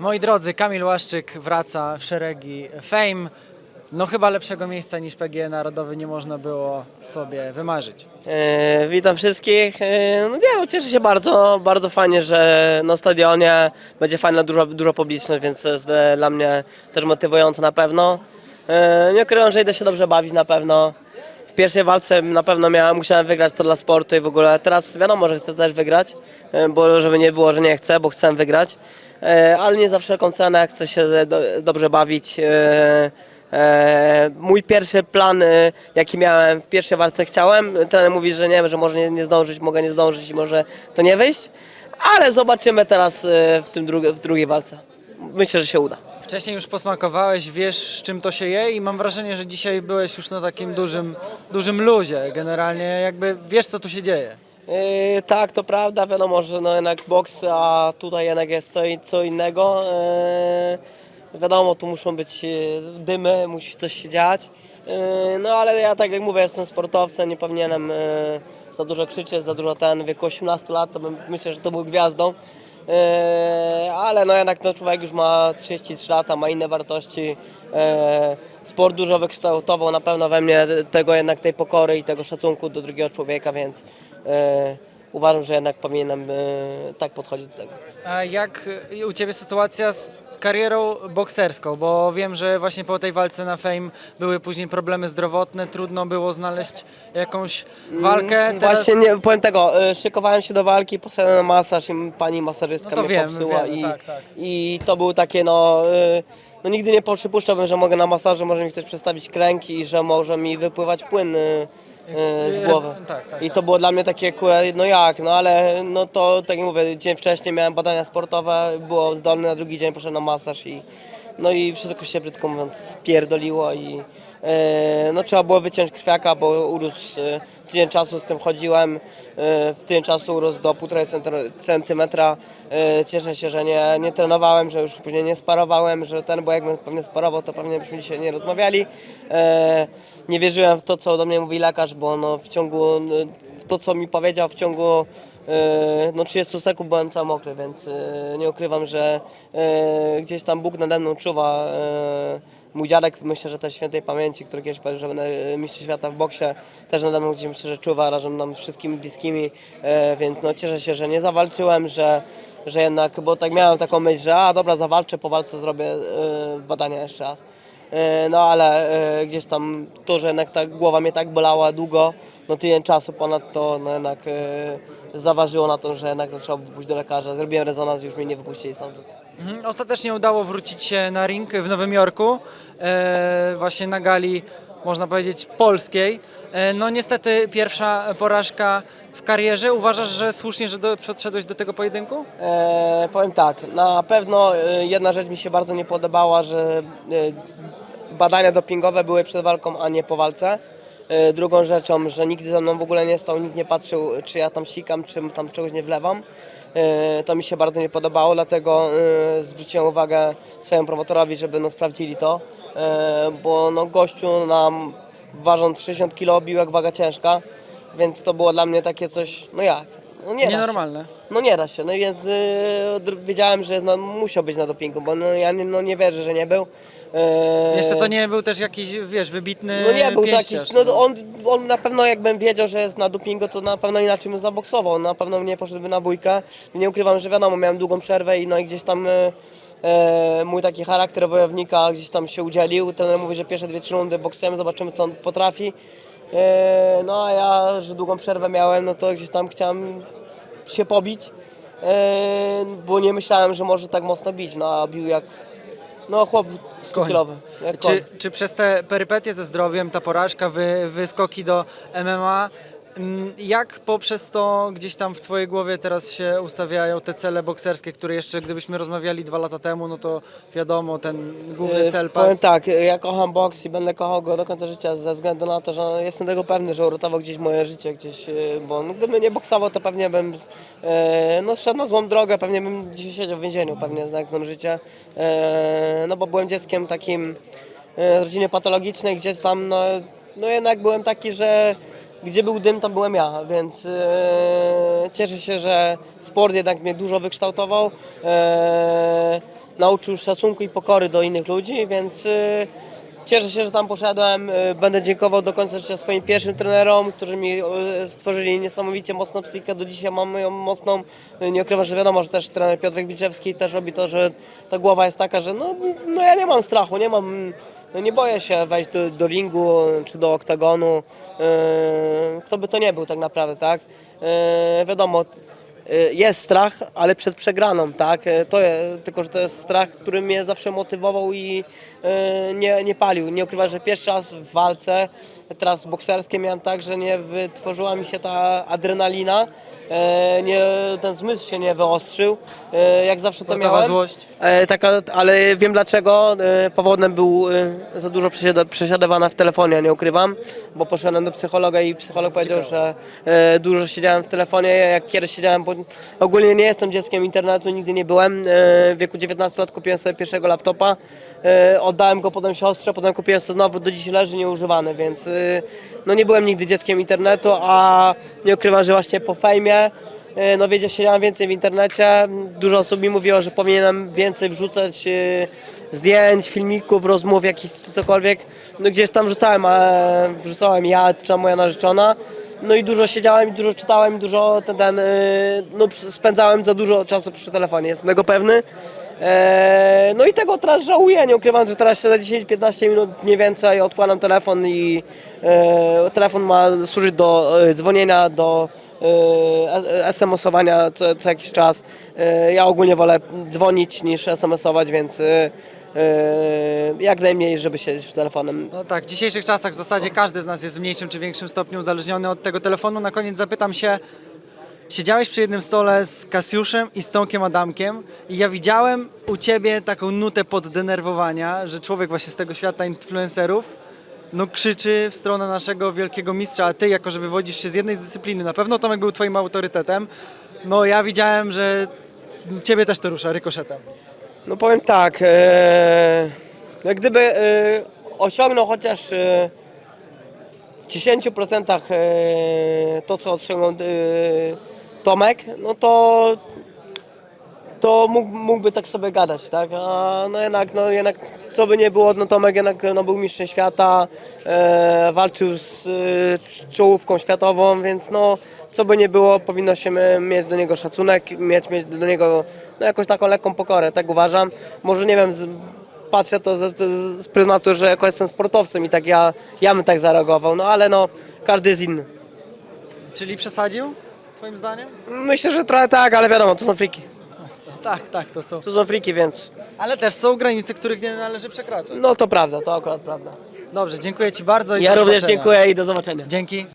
Moi drodzy, Kamil Łaszczyk wraca w szeregi Fame. No chyba lepszego miejsca niż PG Narodowy nie można było sobie wymarzyć. E, witam wszystkich. E, no nie, no, cieszę się bardzo, bardzo fajnie, że na stadionie będzie fajna dużo, dużo publiczność, więc to jest e, dla mnie też motywujące na pewno. E, nie ukrywam, że idę się dobrze bawić na pewno. W pierwszej walce na pewno miałem, musiałem wygrać to dla sportu i w ogóle teraz wiadomo, że chcę też wygrać, e, bo żeby nie było, że nie chcę, bo chcę wygrać, ale nie za wszelką cenę, chcę się do, dobrze bawić. E, E, mój pierwszy plan, e, jaki miałem w pierwszej walce chciałem, trener mówi, że nie, że może nie, nie zdążyć, mogę nie zdążyć i może to nie wyjść, ale zobaczymy teraz e, w, tym drugi, w drugiej walce. Myślę, że się uda. Wcześniej już posmakowałeś, wiesz z czym to się je i mam wrażenie, że dzisiaj byłeś już na takim dużym, dużym luzie. Generalnie jakby wiesz co tu się dzieje. E, tak, to prawda, wiadomo, że no jednak boks, a tutaj jednak jest co, co innego. E, wiadomo, tu muszą być e, dymy, musi coś się dziać. E, no ale ja tak jak mówię, jestem sportowcem, nie powinienem e, za dużo krzyczeć, za dużo ten, w wieku 18 lat, to bym, myślę, że to był gwiazdą. E, ale no jednak no, człowiek już ma 33 lata, ma inne wartości. E, sport dużo wykształtował na pewno we mnie tego jednak tej pokory i tego szacunku do drugiego człowieka, więc uważam, że jednak powinienem e, tak podchodzić do tego. A jak y, u Ciebie sytuacja z karierą bokserską? Bo wiem, że właśnie po tej walce na Fame były później problemy zdrowotne, trudno było znaleźć jakąś walkę. Mm, Właśnie nie, powiem tego, e, szykowałem się do walki, poszedłem na masaż i pani masażystka No mnie wiem, popsuła wiem, i, tak, tak. i to był takie no, e, no nigdy nie przypuszczałbym, że mogę na masażu, może mi ktoś przestawić kręki i że może mi wypływać płyn e, głowy. Tak, tak, I tak. to było dla mnie takie, kurde, no jak, no ale no to tak jak mówię, dzień wcześniej miałem badania sportowe, było zdolny, na drugi dzień poszedłem na masaż i no i wszystko się brzydko mówiąc spierdoliło i e, no trzeba było wyciąć krwiaka, bo urósł e, tydzień czasu z tym chodziłem, e, w tydzień czasu urósł do 1,5 centr- centymetra. E, cieszę się, że nie, nie trenowałem, że już później nie sparowałem, że ten, bo jakbym pewnie sparował, to pewnie byśmy dzisiaj nie rozmawiali. E, nie wierzyłem w to, co do mnie mówi lekarz, bo no w ciągu, to co mi powiedział w ciągu no 30 sekund byłem cały mokry, więc nie ukrywam, że gdzieś tam Bóg nade mną czuwa. Mój dziadek, myślę, że też świętej pamięci, który kiedyś powiedział, że będę e, mistrzem świata w boksie, też nade mną gdzieś myślę, że czuwa razem nam wszystkimi bliskimi, e, więc no cieszę się, że nie zawalczyłem, że, że jednak, bo tak miałem taką myśl, że a dobra, zawalczę, po walce zrobię e, badania jeszcze raz. No ale gdzieś tam to, że jednak ta głowa mnie tak bolała długo, no tydzień czasu ponad to no jednak zaważyło na to, że jednak trzeba pójść do lekarza. Zrobiłem rezonans już mnie nie wypuścili stamtąd. Mhm. Ostatecznie udało wrócić się na ring w Nowym Jorku, e, właśnie na gali, można powiedzieć, polskiej. E, no niestety pierwsza porażka w karierze. Uważasz, że słusznie, że do, podszedłeś do tego pojedynku? E, powiem tak, na pewno e, jedna rzecz mi się bardzo nie podobała, że badania dopingowe były przed walką, a nie po walce. Drugą rzeczą, że nigdy ze mną w ogóle nie stał, nikt nie patrzył, czy ja tam sikam, czy tam czegoś nie wlewam. E, to mi się bardzo nie podobało, dlatego e, zwróciłem uwagę swojemu promotorowi, żeby no, sprawdzili to, e, bo no, gościu nam ważąc 60 kg bił jak waga ciężka, więc to było dla mnie takie coś, no jak? No nie da się. Nienormalne. No nie da się, no więc y, wiedziałem, że no, musiał być na dopingu, bo no, ja nie, no, nie wierzę, że nie był. E, Jeszcze to nie był też jakiś, wiesz, wybitny No nie był taki, pięściarz, no, on, on na pewno jakbym wiedział, że jest na dopingu, to na pewno inaczej bym zaboksował, na pewno nie poszedłby na bójkę. Nie ukrywam, że wiadomo, miałem długą przerwę i no i gdzieś tam e, mój taki charakter wojownika gdzieś tam się udzielił. Trener mówi, że pierwsze dwie, trzy rundy boksujemy, zobaczymy co on potrafi. E, no a ja, że długą przerwę miałem, no to gdzieś tam chciałem się pobić, e, bo nie myślałem, że może tak mocno bić, no a bił jak, no chłop 100 Koń. kilowy. Jak koń. Czy, czy przez te perypetie ze zdrowiem, ta porażka, wy, wyskoki do MMA, mm, jak poprzez to gdzieś tam w Twojej głowie teraz się ustawiają te cele bokserskie, które jeszcze gdybyśmy rozmawiali dwa lata temu, no to wiadomo, ten główny E, cel Powiem pas. tak, e, ja kocham boks i będę kochał go do końca życia ze względu na to, że jestem tego pewny, że uratował gdzieś moje życie, gdzieś, e, bo no, gdybym nie boksował, to pewnie bym e, no, szedł na złą drogę, pewnie bym dzisiaj siedział w więzieniu, pewnie jak znam życie, e, no bo byłem dzieckiem takim z rodziny patologicznej, gdzie tam no, no jednak byłem taki, że gdzie był dym, tam byłem ja, więc e, cieszę się, że sport jednak mnie dużo wykształtował. E, nauczył szacunku i pokory do innych ludzi, więc y, cieszę się, że tam poszedłem. Będę dziękował do końca życia swoim pierwszym trenerom, którzy mi stworzyli niesamowicie mocną psychikę. Do dzisiaj mam ją mocną. Nie ukrywam, że wiadomo, że też trener Piotrek Biczewski też robi to, że ta głowa jest taka, że no, no ja nie mam strachu, nie mam... No nie boję się wejść do, do ringu czy do oktagonu. Yy, kto by to nie był tak naprawdę, tak? Yy, wiadomo, jest strach, ale przed przegraną, tak? Yy, To je, tylko, że to jest strach, który mnie zawsze motywował i yy, nie, nie palił. Nie ukrywam, że pierwszy raz w walce, teraz bokserskie miałem tak, że nie wytworzyła mi się ta adrenalina. Nie, ten zmysł się nie wyostrzył, jak zawsze to miałem. złość. E, taka, ale wiem dlaczego. Powodem był za dużo przesiadywana w telefonie, nie ukrywam, bo poszedłem do psychologa i psycholog powiedział, że dużo siedziałem w telefonie, jak kiedyś siedziałem, bo ogólnie nie jestem dzieckiem internetu, nigdy nie byłem. E, w wieku 19 lat kupiłem sobie pierwszego laptopa, e, oddałem go potem siostrze, potem kupiłem sobie znowu, do dziś leży nieużywany, więc e, no nie byłem nigdy dzieckiem internetu, a nie ukrywam, że właśnie po fejmie No wiedział, siedziałem więcej w internecie. Dużo osób mi mówiło, że powinienem więcej wrzucać zdjęć, filmików, rozmów, jakichś cokolwiek. No gdzieś tam wrzucałem, a wrzucałem ja czy moja narzeczona. No i dużo siedziałem, dużo czytałem, dużo ten, ten, e, no spędzałem za dużo czasu przy telefonie, jestem tego pewny. E, No i tego teraz żałuję, nie ukrywam, że teraz siedzę 10-15 minut, nie więcej, odkładam telefon i e, telefon ma służyć do e, dzwonienia, do SMS-owania co, co jakiś czas. Ja ogólnie wolę dzwonić niż SMS-ować, więc jak najmniej, żeby siedzieć w telefonem. No tak, w dzisiejszych czasach w zasadzie każdy z nas jest w mniejszym czy większym stopniu uzależniony od tego telefonu. Na koniec zapytam się, siedziałeś przy jednym stole z Kasiuszem i z Tomkiem Adamkiem i ja widziałem u Ciebie taką nutę poddenerwowania, że człowiek właśnie z tego świata influencerów no krzyczy w stronę naszego wielkiego mistrza, a Ty jako, że wywodzisz się z jednej dyscypliny, na pewno Tomek był Twoim autorytetem, no ja widziałem, że Ciebie też to rusza rykoszetem. No powiem tak, e, no gdyby e, osiągnął chociaż e, w 10% e, to, co osiągnął e, Tomek, no to to mógł, mógłby tak sobie gadać, tak? A no jednak, no jednak co by nie było, no Tomek jednak no, był mistrzem świata, e, walczył z e, czołówką światową, więc no co by nie było, powinno się mieć do niego szacunek, mieć, mieć do niego no, jakąś taką lekką pokorę, tak uważam. Może nie wiem, z, patrzę to z, z pryzmatu, że jako jestem sportowcem i tak ja, ja bym tak zareagował, no ale no każdy jest inny. Czyli przesadził, Twoim zdaniem? Myślę, że trochę tak, ale wiadomo, to są friki. Tak, tak, to są. To są friki, więc Ale też są granice, których nie należy przekraczać. no to prawda, to akurat prawda. Dobrze, dziękuję Ci bardzo i Ja do również zobaczenia. dziękuję i do zobaczenia. Dzięki.